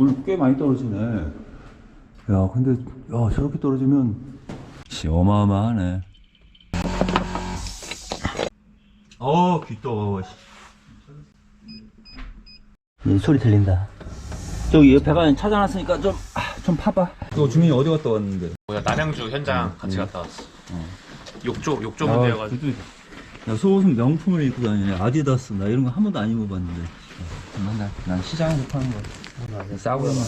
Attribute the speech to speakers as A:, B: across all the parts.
A: 물 꽤 많이 떨어지네. 야, 근데, 야, 저렇게 떨어지면, 씨, 어마어마하네. 어, 귀 떠, 씨. 소리 들린다. 저기 옆에 가면 찾아놨으니까 좀, 아, 좀 파봐. 너 주민이 어디 갔다 왔는데?
B: 뭐야 남양주 현장 같이 갔다 왔어. 욕조 욕조
A: 아,
B: 문제여가지고.
A: 야, 속옷은 명품을 입고 다니네. 아디다스. 나 이런 거 한 번도 안 입어봤는데. 맨날, 난 시장에서 파는 거. 싸구려만.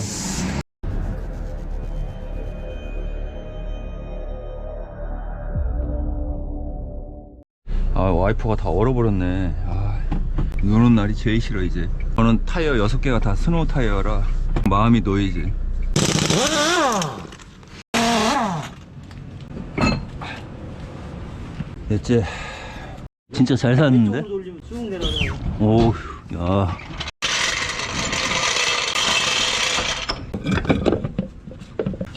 A: 아, 와이퍼가 다 얼어버렸네. 아, 눈 오는 날이 제일 싫어, 이제. 저는 타이어 6개가 다 스노우 타이어라 마음이 놓이지. 됐지? 진짜 잘 샀는데? 오우, 야.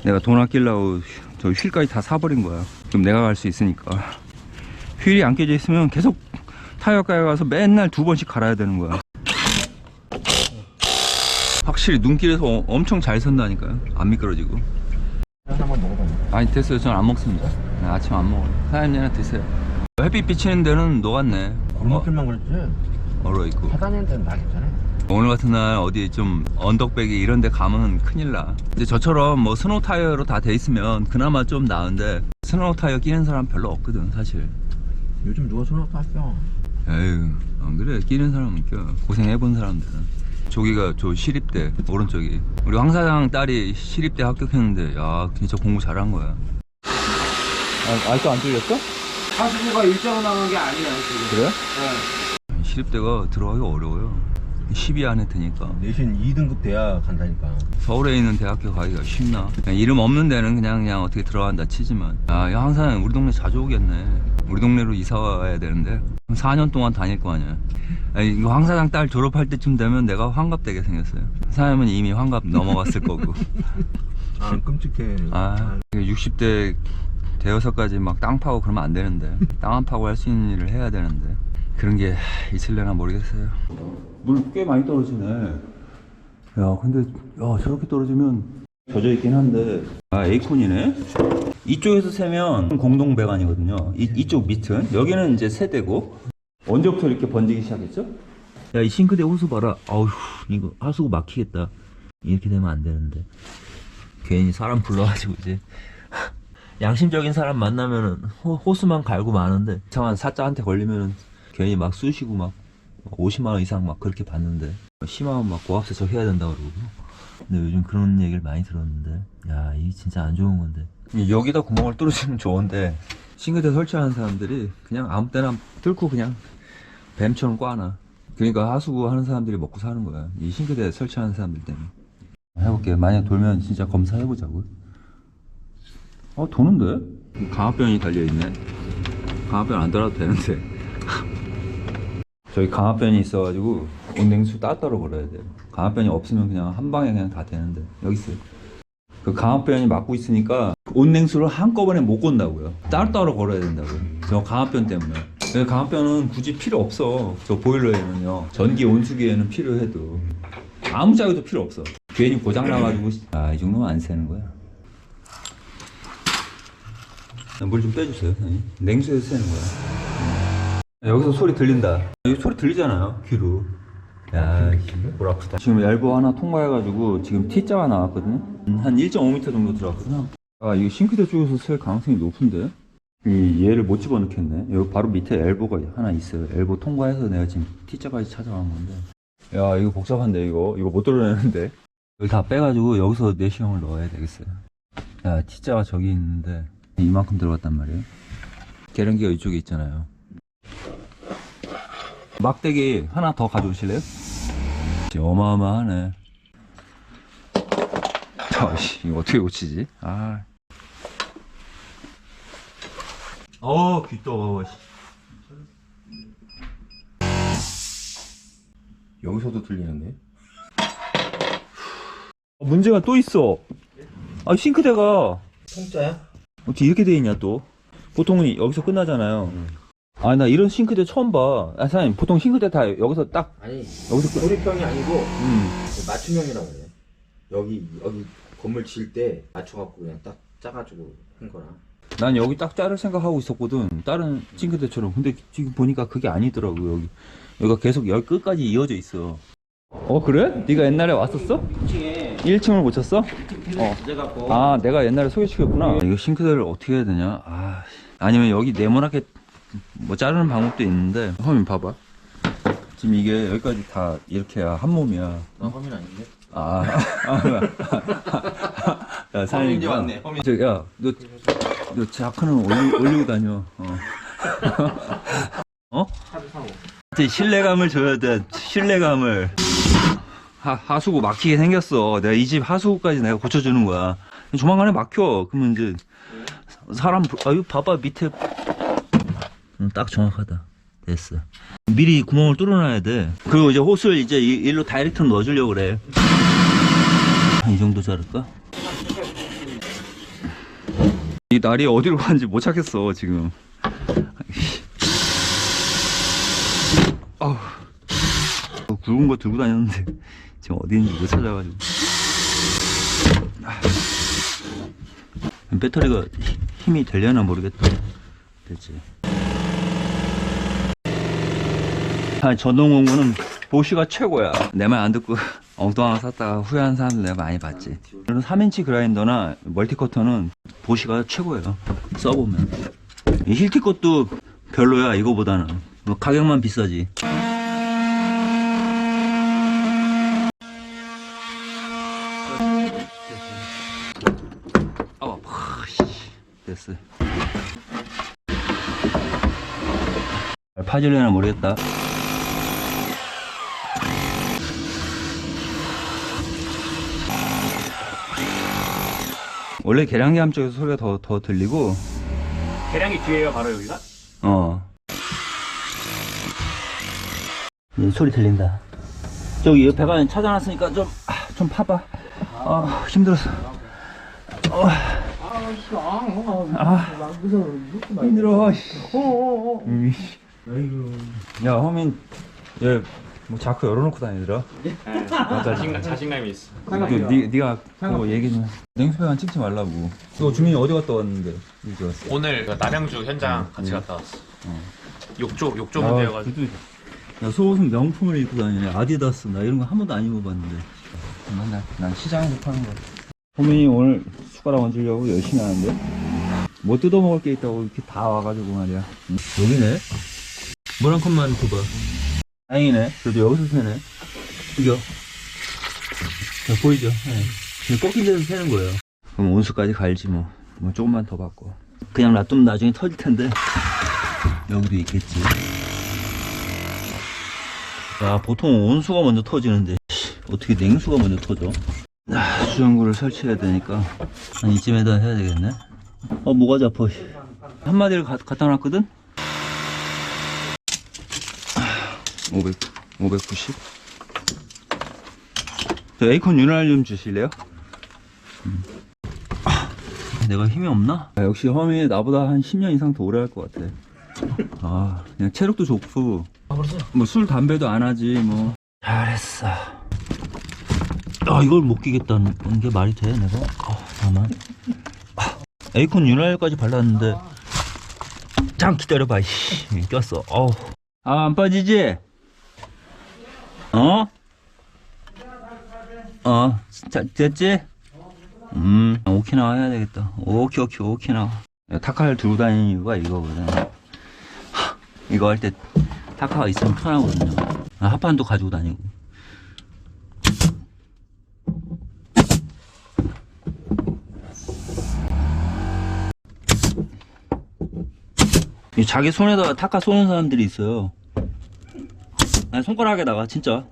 A: 내가 돈 아끼려고 저 휠까지 다 사버린 거야. 그럼 내가 갈 수 있으니까. 휠이 안 깨져 있으면 계속 타이어가에 가서 맨날 두 번씩 갈아야 되는 거야. 확실히 눈길에서 어- 엄청 잘 선다니까요. 안 미끄러지고.
B: 한번 먹어봐.
A: 아니 됐어요. 저는 안 먹습니다. 네, 아침 안 먹어요. 사장님이나 드세요. 햇빛 비치는 데는 녹았네. 어,
B: 골목길만 그랬지.
A: 얼어 있고.
B: 하다니는 데는 나 괜찮아.
A: 오늘 같은 날 어디 좀 언덕배기 이런 데 가면 큰일 나. 이제 저처럼 뭐 스노우 타이어로 다 돼 있으면 그나마 좀 나은데 스노우 타이어 끼는 사람 별로 없거든 사실.
B: 요즘 누가 손을 탔어?
A: 에휴 안 그래 끼는 사람은 껴. 고생해본 사람들은. 저기가 저 시립대 오른쪽이. 우리 황 사장 딸이 시립대 합격했는데 야 진짜 공부 잘한 거야. 아, 아직도 안 뚫렸어?
B: 하수구가 일정 나간 게 아니야 지금.
A: 그래? 시립대가 들어가기 어려워요. 10위 안에 드니까.
B: 내신 2등급 돼야 간다니까.
A: 서울에 있는 대학교 가기가 쉽나? 그냥 이름 없는 데는 그냥 그냥 어떻게 들어간다 치지만 아, 야, 항상 우리 동네 자주 오겠네. 우리 동네로 이사 와야 되는데 4년 동안 다닐 거 아니야. 아니, 이거 황 사장 딸 졸업할 때쯤 되면 내가 환갑되게 생겼어요. 사장님은 이미 환갑 넘어갔을 거고.
B: 아 끔찍해.
A: 아, 60대 대여섯까지 막 땅 파고 그러면 안 되는데 땅 안 파고 할 수 있는 일을 해야 되는데 그런 게 있을려나 모르겠어요. 물 꽤 많이 떨어지네. 야, 근데 야 저렇게 떨어지면 젖어 있긴 한데 아 에이콘이네. 이쪽에서 세면 공동 배관이거든요. 이, 이쪽 밑은 여기는 이제 세대고 언제부터 이렇게 번지기 시작했죠?
C: 야, 이 싱크대 호수 봐라. 아우, 이거 하수구 막히겠다. 이렇게 되면 안 되는데. 괜히 사람 불러가지고 이제. 양심적인 사람 만나면은 호, 호수만 갈고 마는데.
A: 이상한 사자한테 걸리면은 괜히 막 쑤시고 막 50만 원 이상 막 그렇게 받는데 심하면 막 고압세척 해야 된다 그러고
C: 근데 요즘 그런 얘기를 많이 들었는데. 야, 이게 진짜 안 좋은 건데.
A: 여기다 구멍을 뚫어주면 좋은데 싱크대 설치하는 사람들이 그냥 아무 때나 뚫고 그냥 뱀처럼 꽈놔. 그러니까 하수구 하는 사람들이 먹고 사는 거야. 이 싱크대 설치하는 사람들 때문에. 해볼게. 만약 돌면 진짜 검사해보자고. 어 도는데? 강압변이 달려있네. 강압변 안 달아도 되는데 저기 강압변이 있어가지고 온냉수 따로따로 걸어야 돼 강압변이 없으면 그냥 한 방에 그냥 다 되는데 여기 있어요 그 강압변이 막고 있으니까 온냉수를 한꺼번에 못 건다고요. 따로따로 걸어야 된다고요. 저 강압변 때문에. 그 강압변은 굳이 필요 없어. 저 보일러에는요. 전기 온수기에는 필요해도. 아무 짝에도 필요 없어. 괜히 고장 나가지고, 아, 이 정도면 안 새는 거야. 물 좀 빼주세요, 선생님. 냉수에서 새는 거야. 음. 여기서 소리 들린다. 여기 소리 들리잖아요, 귀로. 야, 뭘 아프다. 지금 엘보 하나 통과해가지고 지금 T자가 나왔거든요. 음, 한 1.5m 정도 들어갔거든요. 아, 이거 싱크대 쪽에서 셀 가능성이 높은데? 이 얘를 못 집어넣겠네. 여기 바로 밑에 엘보가 하나 있어요. 엘보 통과해서 내가 지금 T자까지 찾아간 건데. 야, 이거 복잡한데, 이거. 이거 못 뚫어내는데. 여기 다 빼가지고 여기서 내시경을 넣어야 되겠어요. 야, T자가 저기 있는데 이만큼 들어갔단 말이에요. 계량기가 이쪽에 있잖아요. 막대기 하나 더 가져오실래요? 어마어마하네. 아씨, 이거 어떻게 고치지? 아. 어, 귀 떠.
B: 여기서도 들리는데?
A: 문제가 또 있어. 아, 싱크대가
B: 통짜야?
A: 어떻게 이렇게 돼 있냐 또? 보통은 여기서 끝나잖아요. 아, 나 이런 싱크대 처음 봐. 아, 사장님, 보통 싱크대 다 여기서 딱,
B: 아니
A: 여기서 끝.
B: 조립형이 아니고
A: 음.
B: 맞춤형이라고 그래.
D: 여기 여기 건물 지을 때 맞춰갖고 그냥 딱 짜가지고 한 거라.
A: 난 여기 딱 자를 생각하고 있었거든. 다른 싱크대처럼. 근데 지금 보니까 그게 아니더라고 여기. 여기가 계속 여기 끝까지 이어져 있어. 어 그래? 네가 옛날에 왔었어? 1층에 1층을 못 쳤어?
D: 그래갖고
A: 아 내가 옛날에 소개시켰구나. 이거 싱크대를 어떻게 해야 되냐? 아 아니면 여기 네모나게 뭐 자르는 방법도 있는데. 화면 봐봐. 지금 이게 여기까지 다 이렇게 한 몸이야.
D: 나 화면 아닌데?
A: 아, 야, 사장님.
D: 왔네, 허민이.
A: 저, 야, 너, 너 자크는 올리, 올리고 다녀. 어? 어? 이제 신뢰감을 줘야 돼. 신뢰감을. 하, 하수구 막히게 생겼어. 내가 이 집 하수구까지 내가 고쳐주는 거야. 조만간에 막혀. 그러면 이제 사람, 부- 아유, 봐봐, 밑에.
C: 음, 딱 정확하다. 됐어. 미리 구멍을 뚫어놔야 돼. 그리고 이제 호스를 이제 이- 일로 다이렉트로 넣어주려고 그래. 한 이 정도 자를까?
A: 이 날이 어디로 가는지 못 찾겠어, 지금. 아우. 어, 굵은 거 들고 다녔는데, 지금 어디 있는지 못 찾아가지고. 아.
C: 배터리가 히- 힘이 되려나 모르겠다. 됐지.
A: 아, 전동 공구는 보쉬가 최고야. 내 말 안 듣고 엉뚱한 거 샀다가 후회한 사람들 내가 많이 봤지. 이런 3인치 그라인더나 멀티커터는 보쉬가 최고예요. 써보면. 이 힐티 것도 별로야, 이거보다는. 뭐 가격만 비싸지. 아, 씨. 됐어. 파질려나 모르겠다. 원래 계량기함 쪽에서 소리가 더, 더 들리고,
B: 계량이 뒤에요 바로 여기가?
A: 어.
C: 이제 소리 들린다. 저기 옆에 가면 찾아놨으니까 좀, 아, 좀 파봐.
A: 아, 힘들었어. 어. 아, 힘들어. 씨. 음. 야, 허민, 얘, 뭐 자꾸 열어놓고 다니더라.
B: 자신감, 자신감이 있어
A: 그, 니, 니가 그거 얘기 좀. 해. 냉수배관 찍지 말라고. 너 주민이 어디 갔다 왔는데? 이제 왔어.
B: 오늘 그 남양주 현장 같이 갔다 왔어 욕조 욕조
A: 아,
B: 문제여가지고
C: 그래도, 야, 속옷은 명품을 입고 다니네. 아디다스. 나 이런 거 한 번도 안 입어봤는데.
A: 맨날, 난 시장에서 파는 거야. 호민이 오늘 숟가락 얹으려고 열심히 하는데? 뭐 뜯어먹을 게 있다고 이렇게 다 와가지고 말이야. 응.
C: 여기네. 물한 컵만 줘봐.
A: 다행이네. 그래도 여기서 새네.
C: 이겨. 자, 보이죠? 네. 지금 꺾인 데서 새는 거예요.
A: 그럼 온수까지 갈지 뭐. 뭐 조금만 더 바꿔.
C: 그냥 놔두면 나중에 터질 텐데. 여기도 있겠지. 야, 보통 온수가 먼저 터지는데, 씨, 어떻게 냉수가 먼저 터져?
A: 아, 수전구를 설치해야 되니까.
C: 한 이쯤에다 해야 되겠네? 어, 뭐가 씨.
A: 한마디를 가- 갖다 놨거든? 500, 590. 저 에이컨 윤활 좀 주실래요?
C: 내가 힘이 없나?
A: 아, 역시 허민이 나보다 한 10년 이상 더 오래 할 것 같아. 아, 그냥 체력도 좋고. 뭐 술, 담배도 안 하지, 뭐.
C: 잘했어. 아, 이걸 못 끼겠다는 게 말이 돼, 내가? 아, 잠깐만. 아, 에이콘 윤활유까지 발랐는데. 잠 기다려봐, 씨. 꼈어. 어우.
A: 아, 안 빠지지? 어? 어, 자, 됐지? 음, 오키나와 해야 되겠다. 오키, 오키, 오키나와. 타카를 들고 다니는 이유가 이거거든. 하, 이거 할 때 타카가 있으면 편하거든요. 아, 합판도 가지고 다니고. 이 자기 손에다가 타카 쏘는 사람들이 있어요. 아니, 손가락에다가 진짜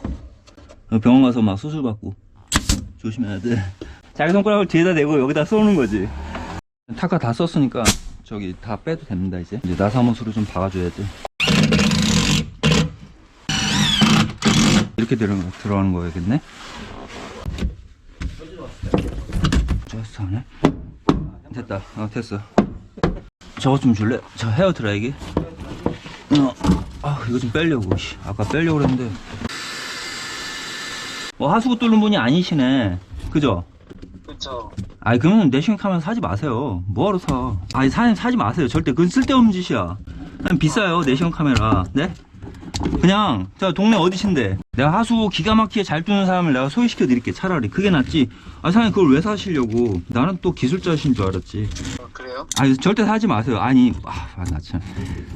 A: 병원 가서 막 수술 받고 조심해야 돼. 자기 손가락을 뒤에다 대고 여기다 쏘는 거지. 타카 다 썼으니까 저기 다 빼도 됩니다 이제. 이제 나사못으로 좀 박아줘야 돼. 이렇게 들어, 들어가는 거야겠네. 좋았어, 네? 됐다. 어, 됐어. 저것 좀 줄래? 저 헤어 드라이기. 어, 아, 이거 좀 빼려고. 씨. 아까 빼려고 그랬는데. 어, 하수구 뚫는 분이 아니시네. 그죠?
E: 그쵸.
A: 아니 그러면 내시경 카메라 사지 마세요. 뭐하러 사? 아니 사장님 사지 마세요. 절대 그건 쓸데없는 짓이야. 그냥 비싸요 내시경 카메라. 네? 그냥 저 동네 어디신데 내가 하수 기가 막히게 잘 뜨는 사람을 내가 소개시켜 드릴게 차라리 그게 낫지. 아 사장님 그걸 왜 사시려고? 나는 또 기술자신 줄 알았지.
E: 어, 그래요?
A: 아니 절대 사지 마세요. 아니 아나 참.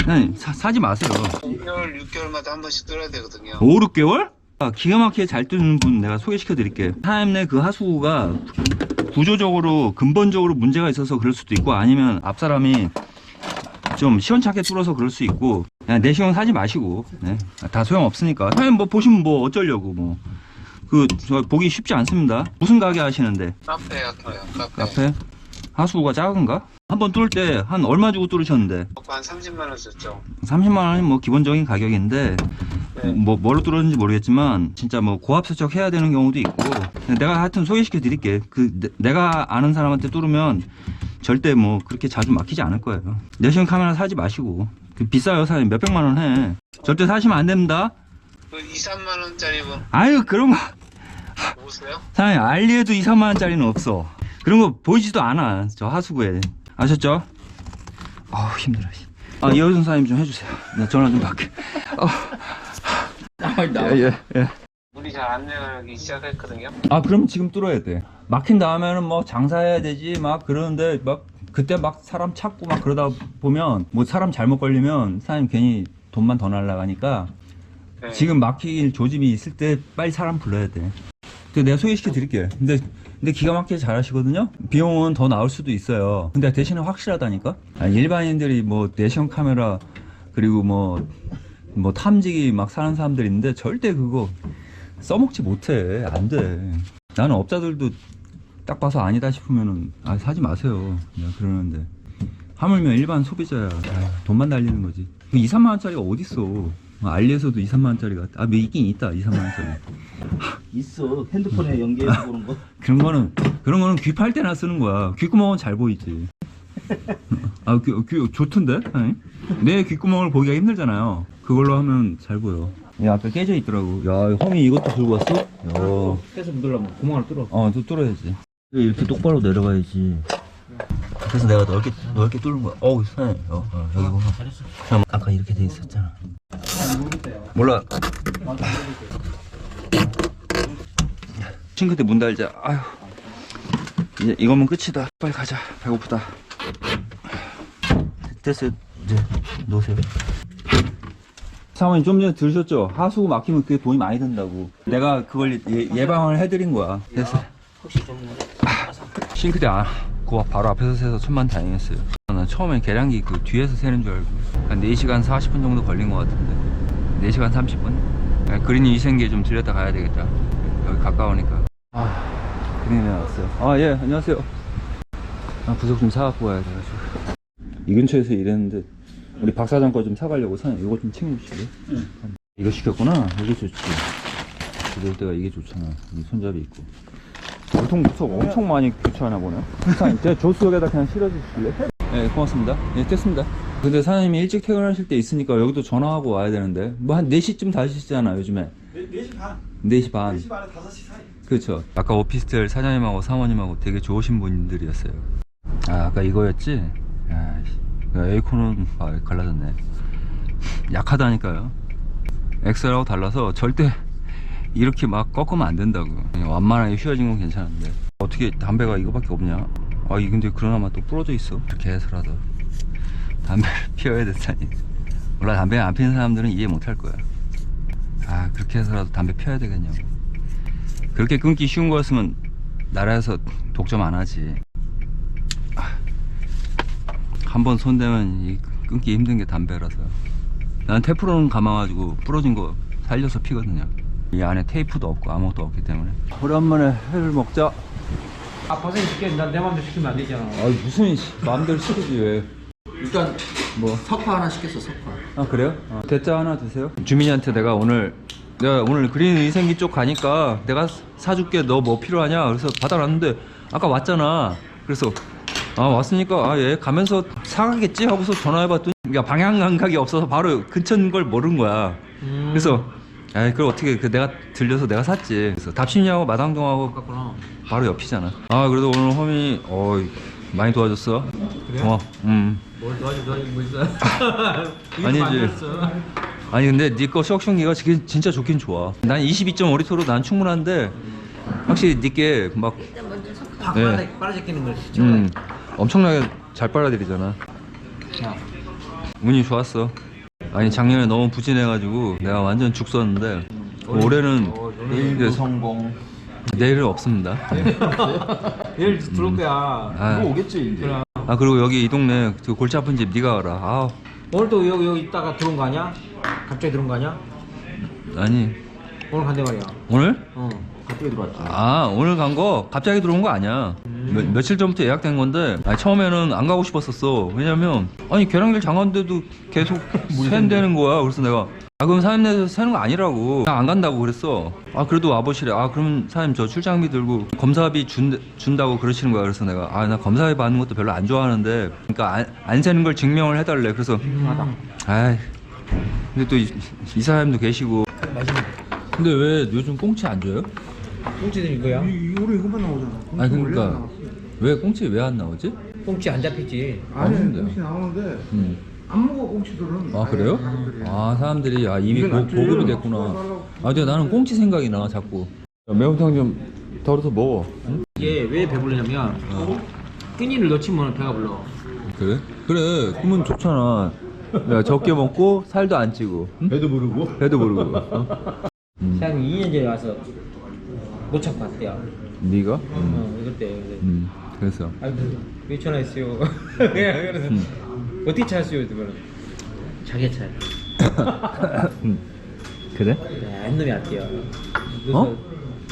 A: 사장님 사, 사지 마세요.
E: 5개월, 6개월마다 한 번씩 뚫어야 되거든요.
A: 5, 6개월? 아, 기가 막히게 잘 뜨는 분 내가 소개시켜 드릴게. 사장님네 그 하수구가 구조적으로 근본적으로 문제가 있어서 그럴 수도 있고 아니면 앞 사람이 좀 시원찮게 뚫어서 그럴 수 있고 그냥 내시경 사지 마시고 네. 다 소용 없으니까 사장님 뭐 보시면 뭐 어쩌려고 뭐 그 저 보기 쉽지 않습니다. 무슨 가게 하시는데
E: 카페 같아요. 카페.
A: 카페 하수구가 작은가? 한번 뚫을 때 한 얼마 주고 뚫으셨는데?
E: 한 30만 원 썼죠.
A: 30만 원이 뭐 기본적인 가격인데
E: 네.
A: 뭐 뭘로 뚫었는지 모르겠지만 진짜 뭐 고압 세척 해야 되는 경우도 있고 내가 하여튼 소개시켜 드릴게. 그 내- 내가 아는 사람한테 뚫으면 절대 뭐 그렇게 자주 막히지 않을 거예요. 내시경 카메라 사지 마시고. 그 비싸요 사장님. 몇백만 원 해. 절대 사시면 안 됩니다.
E: 그 2, 3만 원짜리 뭐
A: 아유 그런 거.
E: 보세요.
A: 사장님 알리에도 2, 3만 원짜리는 없어 그런 거 보이지도 않아 저 하수구에 아셨죠? 아우 힘들어 아 이호준 사장님 좀 해주세요 나 전화 좀 받게 예, 예, 예.
E: 물이 잘 안 내려가기 시작했거든요.
A: 아 그럼 지금 뚫어야 돼 막힌 다음에는 뭐 장사해야 되지 막 그러는데 막 그때 막 사람 찾고 막 그러다 보면 뭐 사람 잘못 걸리면 사장님 괜히 돈만 더 날라가니까
E: 네.
A: 지금 막힐 조짐이 있을 때 빨리 사람 불러야 돼 근데 내가 소개시켜 드릴게 근데 근데 기가 막히게 잘 하시거든요. 비용은 더 나올 수도 있어요. 근데 대신에 확실하다니까? 아니, 일반인들이 뭐 내시경 카메라 그리고 뭐뭐 탐지기 막 사는 사람들이 있는데 절대 그거 써먹지 못해. 안 돼. 나는 업자들도 딱 봐서 아니다 싶으면은 아 사지 마세요. 내가 그러는데. 하물며 일반 소비자야. 아, 돈만 날리는 거지. 2, 3만 원짜리가 어딨어 알리에서도 2, 3만 원짜리가 아 뭐 있긴 있다 2, 3만 원짜리
C: 있어 핸드폰에 연계해서 보는 거.
A: 그런 거는 그런 거는 귀 팔 때나 쓰는 거야 귓구멍은 잘 보이지 아 귀, 귀 좋던데 아니? 내 귓구멍을 보기가 힘들잖아요 그걸로 하면 잘 보여 야 아까 깨져 있더라고 야 홈이 이것도 들고 왔어? 야
C: 계속 묻으려면 구멍을 뚫어.
A: 어, 또 뚫어야지.
C: 이렇게 똑바로 내려가야지.
A: 그래서 내가 넓게 넓게 뚫은 거야. 어우, 사장님. 어, 어, 여기 보면. 그냥 아까 이렇게 돼 있었잖아. 몰라. 싱크대 문 달자. 아휴. 이제 이거면 끝이다. 빨리 가자. 배고프다. 됐어요. 이제 놓으세요. 사모님 좀 전에 들으셨죠? 하수구 막히면 그게 돈이 많이 든다고. 내가 그걸 예, 방을 해드린 거야. 됐어. 싱크대 아, 그 바로 앞에서 세서 천만 다행했어요. 난 처음엔 계량기 그 뒤에서 세는 줄 알고 한 4시간 40분 정도 걸린 것 같은데 4시간 30분? 아, 그린이 위생기에 좀 들렸다 가야 되겠다. 여기 가까우니까. 아, 그린이 나왔어요. 아, 예, 안녕하세요. 아, 부적 좀 사갖고 와야 돼가지고. 이 근처에서 일했는데 우리 박 사장 거 좀 사가려고 사장님 이거 좀 챙겨주실래요? 이거 시켰구나. 이게 좋지. 그럴 때가 이게 좋잖아. 이 손잡이 있고. 보통 부석 엄청 많이 교체하나 보네요. 사장님, 제 조수석에다 그냥 실어주실래? 네, 고맙습니다. 네, 됐습니다. 근데 사장님이 일찍 퇴근하실 때 있으니까 여기도 전화하고 와야 되는데, 뭐 한 4시쯤 다시잖아, 요즘에.
F: 4 시 반.
A: 4시 반.
F: 4시 반에 5시 사이.
A: 그렇죠. 아까 오피스텔 사장님하고 사모님하고 되게 좋으신 분들이었어요. 아, 아까 이거였지? 아, 에이코는 아, 갈라졌네. 약하다니까요. 엑셀하고 달라서 절대 이렇게 막 꺾으면 안 된다고. 완만하게 휘어진 건 괜찮은데 어떻게 담배가 이거밖에 없냐? 아, 이 근데 그러나마 또 부러져 있어. 이렇게 해서라도 담배를 피워야 된다니. 몰라 담배 안 피는 사람들은 이해 못 할 거야. 아, 그렇게 해서라도 담배 피워야 되겠냐고. 그렇게 끊기 쉬운 거였으면 나라에서 독점 안 하지. 한번 손대면 이 끊기 힘든 게 담배라서. 난 테프론 감아가지고 부러진 거 살려서 피거든요. 이 안에 테이프도 없고 아무것도 없기 때문에. 오랜만에 회를 먹자.
G: 아, 버섯 시켜. 난내 맘대로 시키면 안 되잖아.
A: 아 무슨 씨, 마음대로 시키지 왜?
D: 일단 뭐 석화 하나 시켰어 석화.
A: 아 그래요? 어, 대짜 하나 드세요. 주민이한테 내가 오늘 내가 오늘 그린 위생기 쪽 가니까 내가 사줄게 너 뭐 필요하냐? 그래서 받아놨는데 아까 왔잖아. 그래서 아 왔으니까 아예 가면서 사가겠지 하고서 전화해봤더니 야 방향 감각이 없어서 바로 근처인 걸 모른 거야. 그래서 아이 그걸 어떻게 그 내가 들려서 내가 샀지 그래서 답심리하고 마당동하고
G: 갔구나.
A: 바로 옆이잖아 아 그래도 오늘 홈이 어 많이 도와줬어
G: 그래?
A: 고마워 음
G: 뭘 도와줘 도와줘 뭐 있어?
A: 아니지. 아니 근데 니거 수학시험기가 지- 진짜 좋긴 좋아 난 22.5리터로 난 충분한데 확실히 니께
G: 막팍
A: 네.
G: 빨아 빨아제끼는 걸 진짜.
A: 음, 엄청나게 잘 빨아들이잖아 운이 좋았어 아니 작년에 너무 부진해가지고 내가 완전 죽 썼는데 올해는 이제
D: 성공.
A: 내일은 없습니다
G: 내일 들어올 거야.
A: 아,
D: 오겠지 이제.
A: 아 그리고 여기 이 동네 그 골치 아픈 집 네가 알아 아
G: 오늘 또 여기 여기 있다가 들어온 거 아니야? 갑자기 들어온 거 아니야?
A: 아니
G: 오늘 간대 말이야.
A: 오늘?
G: 어.
D: 갑자기 들어왔지.
A: 아 오늘 간 거 갑자기 들어온 거 아니야 며, 며칠 전부터 예약된 건데 아니, 처음에는 안 가고 싶었었어. 왜냐면 아니 계량길 장관데도 계속 샌다는 거야. 그래서 내가 아 그럼 사장님 내서 새는 거 아니라고. 나안 간다고 그랬어. 아 그래도 와보시래. 아 그럼 사장님 저 출장비 들고 검사비 준, 준다고 그러시는 거야. 그래서 내가 아 나 검사비 받는 것도 별로 안 좋아하는데 그러니까 안, 안 새는 걸 증명을 해달래. 그래서 아이. 근데 또이 사장님도 계시고. 근데 왜 요즘 꽁치 안 줘요?
G: 꽁치들인 거야?
F: 올해 이것만 나오잖아.
A: 아니 그러니까 왜 꽁치 왜 안 나오지?
G: 꽁치 안 잡혔지.
F: 아니,
A: 없는데요?
F: 꽁치 나오는데
A: 음.
F: 안 먹어 꽁치들은.
A: 아 그래요? 아 사람들이 아 이미 고, 보급이 됐구나. 아 근데 나는 꽁치 생각이 나 자꾸. 매운탕 좀 덜어서 먹어. 응?
G: 이게 왜 배부르냐면 끈이를 놓치면 배가 불러.
A: 그래? 그래. 그러면 좋잖아. 내가 적게 먹고 살도 안 찌고. 응?
D: 배도 부르고.
A: 배도 부르고. 어? 음.
G: 한 2년 전에 와서 못 찾고 갔대요.
A: 네가? 음.
G: 어, 이럴 때.
A: 음. 그래서.
G: 아이고 왜 전화했어요? 그래서
A: 음.
G: 어떻게 찾았어요? 그러면 자기 차요.
A: 음. 그래?
G: 한 놈이 왔대요. 노선,
A: 어?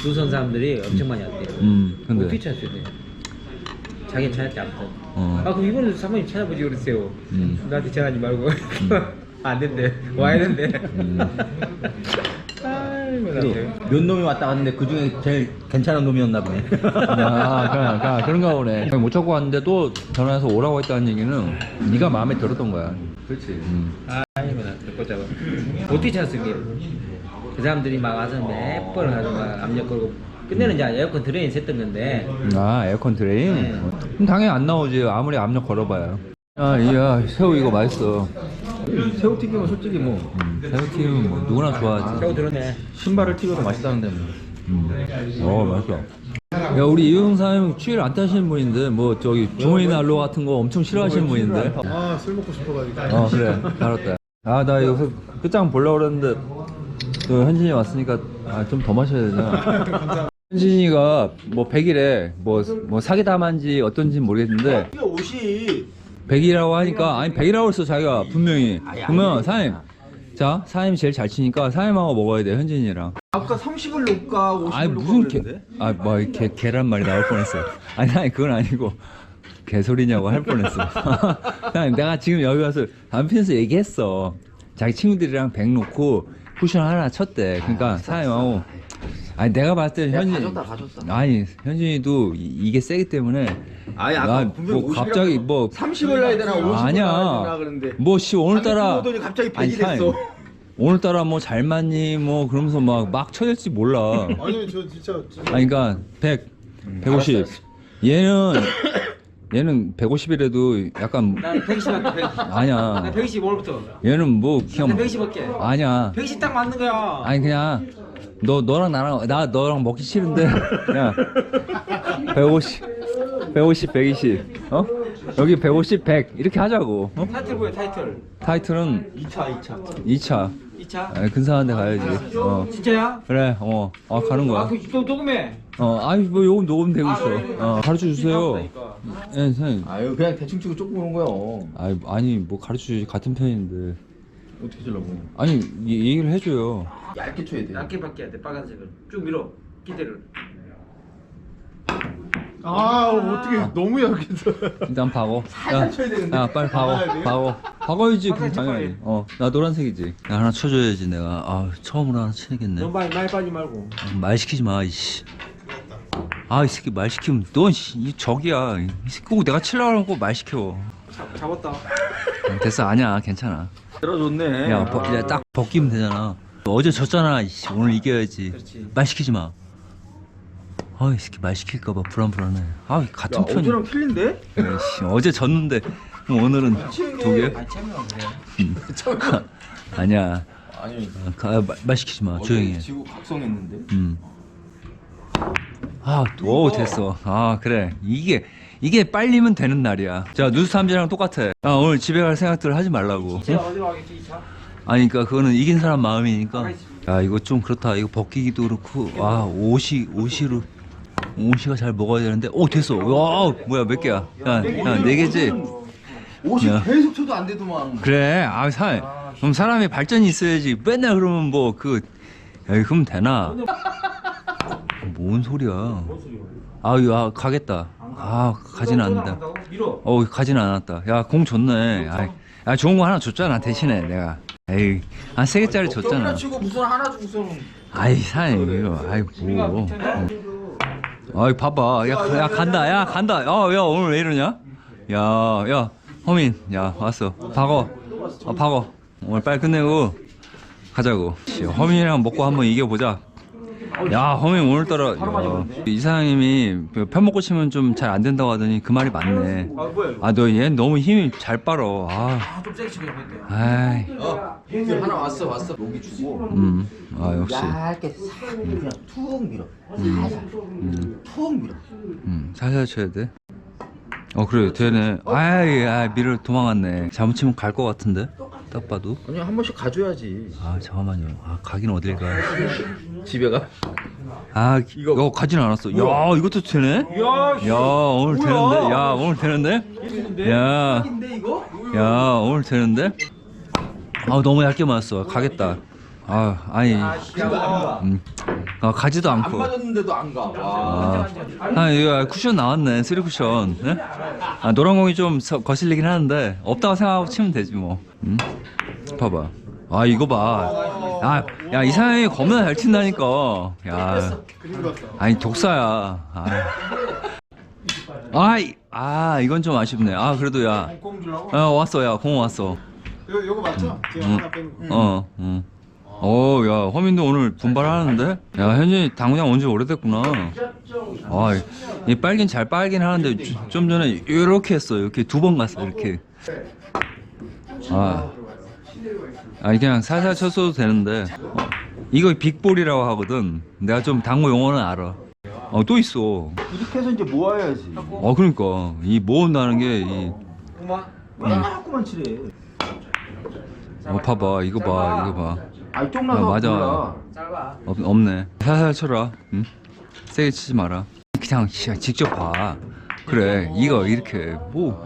G: 노선 사람들이 엄청 많이 왔대요.
A: 음.
G: 어떻게
A: 근데.
G: 찾았어요? 네. 자기 찾았대 아무튼.
A: 어.
G: 아 그럼 이번에도 사모님 찾아보지 그랬어요.
A: 음.
G: 나한테 전화하지 말고 안 된대. 와야 된대.
A: 음.
D: 몇 놈이 왔다 갔는데 그 중에 제일 괜찮은 놈이었나 보네.
A: 아, 그냥, 그냥 그런가 보네. 못 찾고 왔는데 또 전화해서 오라고 했다는 얘기는 네가 마음에 들었던 거야. 그렇지. 음.
G: 아이고 나 들었잖아. 어떻게 이게? 그 사람들이 막 와서 몇 번을 가서 막 압력 걸고 끝내는 이제 에어컨 드레인 샜던 건데
A: 아 에어컨 드레인?
G: 네.
A: 그럼 당연히 안 나오지 아무리 압력 걸어봐야 아 이야 새우 이거 맛있어
D: 새우 튀김은 솔직히 뭐
A: 음, 새우 튀김은 뭐 누구나 좋아하지
G: 겨우 들었네.
D: 신발을 튀겨도 맛있다는데 뭐.
A: 음. 어 맛있어 야 우리 이용 사장님 추위를 안 타시는 분인데 뭐 저기 주머니 난로 같은 거 엄청 싫어하시는 분인데
F: 아, 술 먹고 싶어가지고.
A: 어 그래 잘했다 아 나 이거 그- 끝장 보려고 그랬는데 또 현진이 왔으니까 아, 좀 더 마셔야 되잖아 현진이가 뭐 100일에 뭐, 뭐 사기 담한지 어떤지 모르겠는데
F: 이게 옷이
A: 100이라고 하니까 아니 100이라고 했어 자기가 분명히. 그러면 사장님 자 사장님이 제일 잘 치니까 사장님하고 먹어야 돼 현진이랑.
F: 아까 30을 놓을까 50을
A: 아니 무슨 개,
F: 그랬는데?
A: 아뭐 개, 계란말이 나올 뻔했어. 아니 아니 그건 아니고 개소리냐고 할 뻔했어. 사장님 내가 지금 여기 와서 담배 피면서 얘기했어. 자기 친구들이랑 100 놓고 쿠션 하나 쳤대 그러니까 사장님하고 아니 내가 봤을 때 현진
D: 가졌다, 가졌다.
A: 아니 현진이도 이, 이게 세기 때문에
D: 아니 아까
A: 나
D: 분명히
A: 뭐
D: 50이라고
A: 갑자기 뭐
D: 30을 나야 되나 50을 나야 되나
A: 아니야.
D: 그러는데
A: 뭐씨 오늘따라
D: 오더니 갑자기
A: 아니,
D: 100이
A: 사장님,
D: 됐어.
A: 오늘따라 뭐 잘 맞니 뭐 그러면서 막 막 쳐질지 몰라.
F: 아니, 저 진짜.
A: 아니 그러니까 100, 150. 얘는 얘는 150이라도 약간
G: 난 120 할게 120. 나
A: 아니야.
G: 120 오늘부터.
A: 얘는
G: 뭐나
A: 그냥
G: 120 할게.
A: 아니야.
G: 120 딱 맞는 거야.
A: 아니 그냥 너 너랑 나랑 나 너랑 먹기 싫은데 그냥 150 150 120 어? 여기 150 100 이렇게 하자고. 어?
G: 타이틀 뭐야 타이틀?
A: 타이틀은
D: 2차 2차
A: 2차.
G: 2차?
A: 근사한 데 가야지. 어.
G: 진짜야?
A: 그래, 어. 아, 가는 거야.
G: 아그 녹음해.
A: 어, 아니, 뭐, 요금 녹음되고 있어. 어, 가르쳐 주세요.
G: 그러니까.
A: 예, 선생님.
D: 아유 그냥 대충 치고 조금 오는 거야
A: 아니, 아니, 뭐, 가르쳐 주지. 같은 편인데.
D: 어떻게 주려고
A: 아니, 이, 얘기를 해줘요.
D: 얇게 쳐야 돼
G: 얇게 밖에 해야 돼 빨간색을 쭉 밀어 기대를.
F: 아, 어떻게 너무 약해서.
A: 일단 박어. 야,
D: 쳐야 되는데.
A: 야, 빨리 박어. 박어. 박어야지, 그럼
G: 박아야지,
A: 당연히.
G: 빨리.
A: 어, 나 노란색이지. 야, 하나 쳐줘야지, 내가. 아, 처음으로 하나 쳐야겠네.
G: 너무 많이 많이 빠지 말고.
A: 말 시키지 마, 이씨. 아, 이 새끼 말 시키면, 넌, 씨, 이 적이야. 이 새끼 꼭 내가 하고 말 시켜.
G: 잡, 잡았다.
A: 어, 됐어, 아니야, 괜찮아.
D: 들어줬네
A: 야, 벗, 야, 딱 벗기면 되잖아. 어제 졌잖아. 이씨, 오늘 이겨야지.
G: 그렇지.
A: 말 시키지 마. 아, 이 새끼 말 시킬까봐 불안불안해. 아, 같은
F: 야
A: 편이.
F: 어제랑 틀린데?
A: 씨, 어제 졌는데 오늘은 두 개?
G: 아니 채면 그래.
A: 아니야.
H: 아니
A: 아, 가, 말, 말 시키지 마. 조용히 해.
H: 지고 각성했는데.
A: 음. 아, 오 됐어. 아 그래. 이게 이게 빨리면 되는 날이야. 자 누수 탐지랑 똑같아. 아 오늘 집에 갈 생각들을 하지 말라고. 응?
G: 어디로 가겠지 이 차?
A: 아니 그러니까 그거는 이긴 사람 마음이니까. 야 이거 좀 그렇다. 이거 벗기기도 그렇고. 아 옷이 옷이로 옷이가 잘 먹어야 되는데. 오 됐어. 와 뭐야 몇 개야? 야야네 개지.
F: 옷이
A: 야.
F: 계속 쳐도 안 되더만.
A: 그래. 아 사. 그럼 사람이 발전이 있어야지. 맨날 그러면 뭐그 야, 그럼 되나? 뭔 소리야? 아, 야, 가겠다. 아, 가진 않는다.
G: 밀어.
A: 어, 가진 않았다. 야, 공 좋네. 아, 야, 좋은 거 하나 줬잖아, 대신에 내가. 에이, 한세 개짜리 줬잖아.
F: 치고 무슨 하나 주고서는
A: 아이, 사장님, 이거, 아이, 뭐. 아이, 봐봐. 야, 야, 간다. 야, 간다. 야, 야, 오늘 왜 이러냐? 야, 야, 허민. 야, 왔어. 박어. 아, 박어. 오늘 빨리 끝내고 가자고. 씨, 허민이랑 먹고 한번 이겨보자. 야, 허민 오늘따라 야, 이사장님이 그 편먹고 치면 좀 잘 안 된다고 하더니 그 말이 맞네. 아, 너얘 너무 힘이 잘 빨어. 아,
G: 아좀 세게 치고 해볼게.
A: 아이,
H: 어 하나 왔어 왔어. 여기 주고
A: 음, 아 역시,
H: 얇게 싹툭 밀어. 살살 툭 밀어.
A: 음, 살살 쳐야 돼. 어, 그래, 되네. 아이, 아, 미를 도망갔네. 잘못 치면 갈 것 같은데? 딱 봐도.
H: 아니 한 번씩 가줘야지.
A: 아, 잠깐만요. 아, 가긴 어딜 가.
H: 집에 가.
A: 아, 이거 가진 않았어. 야, 이것도 되네?
F: 야,
A: 야, 오늘 되는데? 야, 오늘 되는데? 야,
F: 근데 이거?
A: 야, 오늘 되는데? 아, 너무 얇게 맞았어. 가겠다. 아, 아니. 음, 아, 가지도
H: 안
A: 않고.
H: 맞았는데도 안 가. 와.
A: 아, 아, 이거 쿠션 나왔네. 쓰리 쿠션. 네? 아, 노란 공이 좀 서- 거슬리긴 하는데, 없다고 생각하고 치면 되지, 뭐. 음? 봐봐. 아, 이거 봐. 야, 야, 이 사람이 겁나 잘 친다니까. 야. 아니, 독사야. 아. 아이, 아, 이건 좀 아쉽네. 아, 그래도 야.
F: 공 주려고?
A: 아, 왔어, 야, 공 왔어.
F: 이거 이거 맞죠? 제가
A: 응.
F: 하나 뺀 거.
A: 어, 응. 어, 야, 허민도 오늘 분발하는데? 야, 현진이 당장 온 지 오래됐구나. 아, 이 빨긴 잘 빨긴 하는데, 주- 좀 전에 이렇게 했어. 이렇게 두 번 갔어, 이렇게. 아. 아니, 그냥 살살 쳤어도 되는데. 어, 이거 빅볼이라고 하거든. 내가 좀 당구 용어는 알아. 어, 또 있어.
F: 이렇게 해서 이제 모아야지.
A: 어, 그러니까. 이 모은다는 게, 이,
F: 자꾸만 치래.
A: 어, 봐봐. 이거 봐, 이거 봐.
F: 아, 이쪽 나서
A: 아, 맞아.
F: 몰라.
G: 짧아.
A: 없, 없네. 살살 쳐라. 응? 세게 치지 마라. 그냥 씨, 직접 봐. 그래, 이거 이렇게 뭐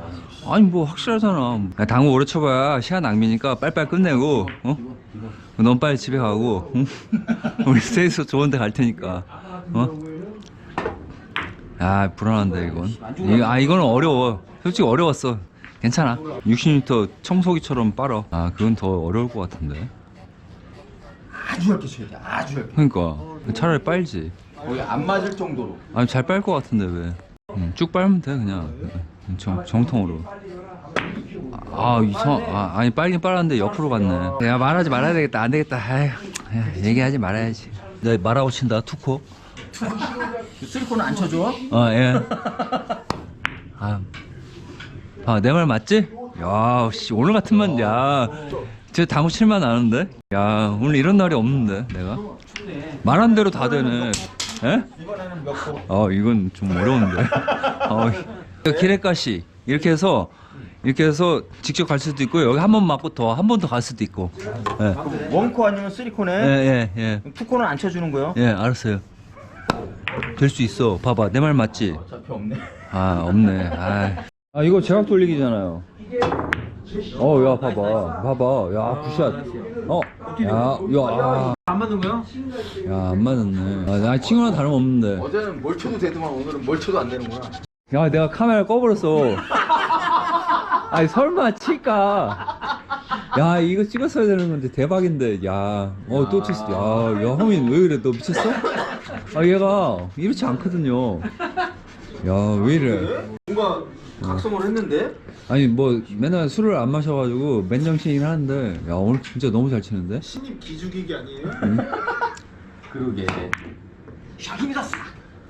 A: 아니 뭐 확실하잖아. 야, 당구 오래 쳐봐야 시간 낭비니까 빨리빨리 끝내고, 어? 넌 빨리 집에 가고, 응? 우리 스테이스 좋은 데 갈 테니까, 어? 아 불안한데 이건. 아 이거는 어려워. 솔직히 어려웠어. 괜찮아. 60m 청소기처럼 빨어. 아 그건 더 어려울 것 같은데.
F: 아주 얇게 쳐야 돼. 아주 얇게.
A: 그러니까 차라리 빨지.
F: 거의 안 맞을 정도로.
A: 아니 잘 빨 것 같은데 왜? 음, 쭉 빨면 돼 그냥 정, 정통으로. 아 이상 아, 아니 빨긴 빨았는데 옆으로 갔네. 내가 말하지 말아야 되겠다 안 되겠다. 아휴 에휴, 얘기하지 말아야지. 내가 말하고 친다 투코.
F: 쓰리코는 안 쳐줘?
A: 어 예. 아, 아내 말 맞지? 야, 씨 오늘 같으면 야, 저 당구 칠만 아는데. 야 오늘 이런 날이 없는데 내가 말한 대로 다 되네. 예?
F: 이번에는 몇 코?
A: 어 이건 좀 어려운데. 어, 기레가시 이렇게 해서 이렇게 해서 직접 갈 수도 있고 여기 한 번 맞고 더 한 번 더 갈 수도 있고. 예,
F: 원코 아니면 쓰리코네?
A: 예, 예, 예,
F: 투코는 안 쳐주는 거요?
A: 예, 알았어요. 될 수 있어. 봐봐, 내 말 맞지?
H: 어차피 없네.
A: 아, 없네. 아, 아 이거 제각 돌리기잖아요. 어, 야, 봐봐, 봐봐, 야, 굿샷. 어, 야, 야, 아,
G: 안 맞는 거야?
A: 야, 안 맞았네. 아, 나 친구랑 다름없는데.
F: 어제는 뭘 쳐도 되더만 오늘은 뭘 쳐도 안 되는 거야.
A: 야, 내가 카메라 꺼버렸어. 아니, 설마 칠까? 야, 이거 찍었어야 되는 건데, 대박인데, 야. 어, 또 쳤어. 야, 야, 허민, 왜 그래? 너 미쳤어? 아, 얘가 이렇지 않거든요. 야 왜 이래?
F: 뭔가 각성을 했는데?
A: 아니 뭐 맨날 술을 안 마셔가지고 맨정신이긴 하는데 야 오늘 진짜 너무 잘 치는데?
F: 신입 기죽이기 아니에요?
D: 그러게.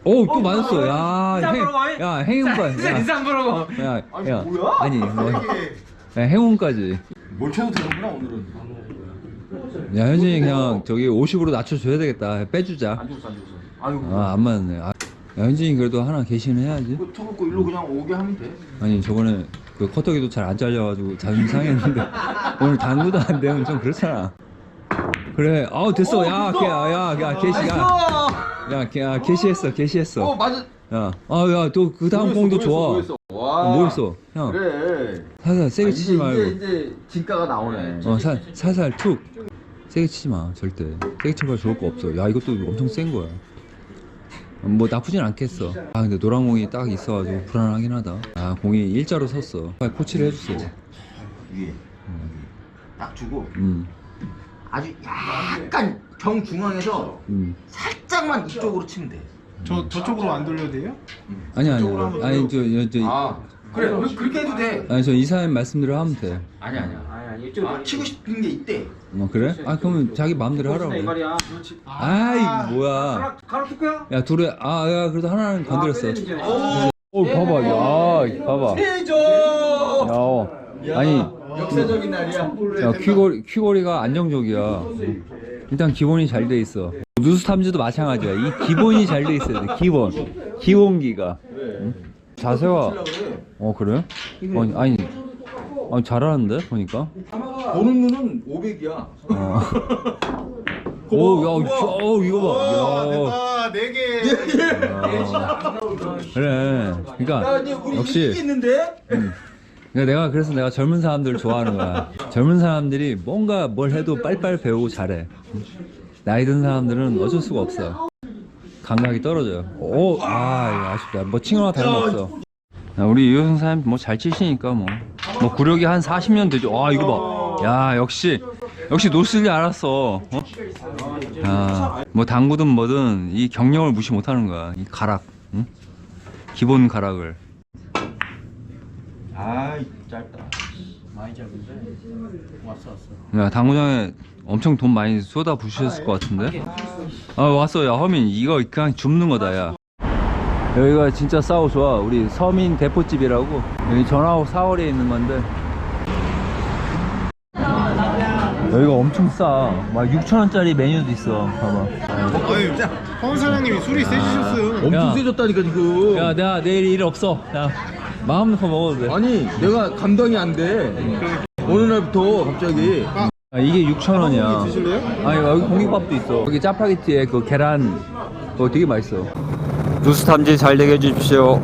A: 오또 맞았어. 야, 행, 야 행운까지. 야,
G: 인상 부르고.
A: 야,
F: 아니,
A: 야,
F: 뭐야?
A: 아니 뭐,
F: 이게
A: 야, 행운까지.
F: 뭘 쳐도 되는구나 오늘은
A: 야 현진이 그냥 저기 50으로 낮춰줘야 되겠다. 빼주자.
F: 안 죽었어 안 죽었어 아유
A: 아안 맞네. 아, 야 현진이 그래도 하나 개시는 해야지.
F: 쳐갖고 일로 그냥 오게 하면 돼
A: 아니 저번에 그 커터기도 잘 안 잘려가지고 자존심 상했는데 오늘 당구도 안 되면 좀 그렇잖아. 그래, 아우 됐어. 야, 개, 야, 야, 개시, 야, 야, 개, 야, 개시했어, 개시했어.
F: 어 맞아
A: 야, 아, 야, 또 그 다음 공도 좋아. 와뭐 했어, 형?
F: 그래
A: 살살 세게
F: 아,
A: 치지
F: 이제,
A: 말고.
F: 이제 이제 진가가 나오네
A: 어, 살, 살살 툭. 세게 치지 마, 절대. 세게 쳐봐 좋을 거 없어. 야, 이것도 엄청 센 거야. 뭐 나쁘진 않겠어. 아, 근데 노란 공이 딱 있어가지고 불안하긴 하다. 아, 공이 일자로 섰어. 빨리 코치를 해주세요.
F: 위에 딱 주고
A: 음,
F: 아주 약간 정중앙에서
A: 음.
F: 살짝만 이쪽으로 치면 돼
I: 저 저쪽으로 안 돌려도 돼요?
A: 아니, 아니, 아니, 저, 저, 저,
F: 아, 그래 그- 그렇게 해도 돼
A: 아니, 저 이사님 말씀대로 하면 돼.
F: 아니 아니야
G: 아니 아니 이쪽.
F: 아, 치고 싶은 게 있대
A: 어, 그래? 아, 그러면 자기 마음대로 하라고.
G: 이
A: 그래.
G: 말이야.
A: 아이, 뭐야.
G: 가로 줄 거야?
A: 야, 둘에, 아, 야, 그래도 하나는 건드렸어. 오, 봐봐, 야, 봐봐. 야, 어. 아니,
F: 역사적인 날이야
A: 야, 퀴거리, 퀴거리가 안정적이야. 일단 기본이 잘 돼 있어. 누수 탐지도 마찬가지야. 이 기본이 잘 돼 있어야 돼. 기본. 기본기가. 응? 자세가. 어, 그래? 아니, 아니, 아니, 잘하는데, 보니까.
F: 보는 눈은 500이야
A: 어. 오, 야, 어, 이거 봐. 야.
I: 아, 네 개.
A: 그래. 그러니까 역시
F: 이기겠는데?
A: 그러니까 내가 그래서 내가 젊은 사람들을 좋아하는 거야. 젊은 사람들이 뭔가 뭘 해도 빨리빨리 배우고 잘해. 나이 든 사람들은 어쩔 수가 없어. 감각이 떨어져요. 오, 아, 이거 아쉽다. 뭐 칭호나 다름없어. 야, 우리 이효승 사장님 뭐 잘 치시니까 뭐. 뭐 구력이 한 40년 되죠. 와, 이거 봐. 야, 역시 역시 노슬리 알았어. 어? 야, 뭐 당구든 뭐든 이 경력을 무시 못 하는 거야. 이 가락. 응? 기본 가락을.
F: 아이 짧다
A: 야 당구장에 엄청 돈 많이 쏟아 부으셨을 것 같은데 아 왔어 야 허민 이거 그냥 줍는 거다 야 여기가 진짜 싸고 좋아 우리 서민 대포집이라고 여기 전화호 4월에 있는 건데 여기가 엄청 싸막 6천원짜리 메뉴도 있어 봐봐
I: 아유, 황 사장님이 술이 세지셨어요.
A: 야.
F: 엄청 세졌다니까 지금
A: 야 내가 내일 일 없어 야 마음 놓고 먹어도 돼
F: 아니 내가 감당이 안돼 어느 날부터 갑자기
A: 아, 이게 6,000원이야.
I: 드실래요?
A: 아니, 여기 공깃밥도 있어. 여기 짜파게티에 그 계란, 그거 되게 맛있어. 누수 탐지 잘 되게 해주십시오.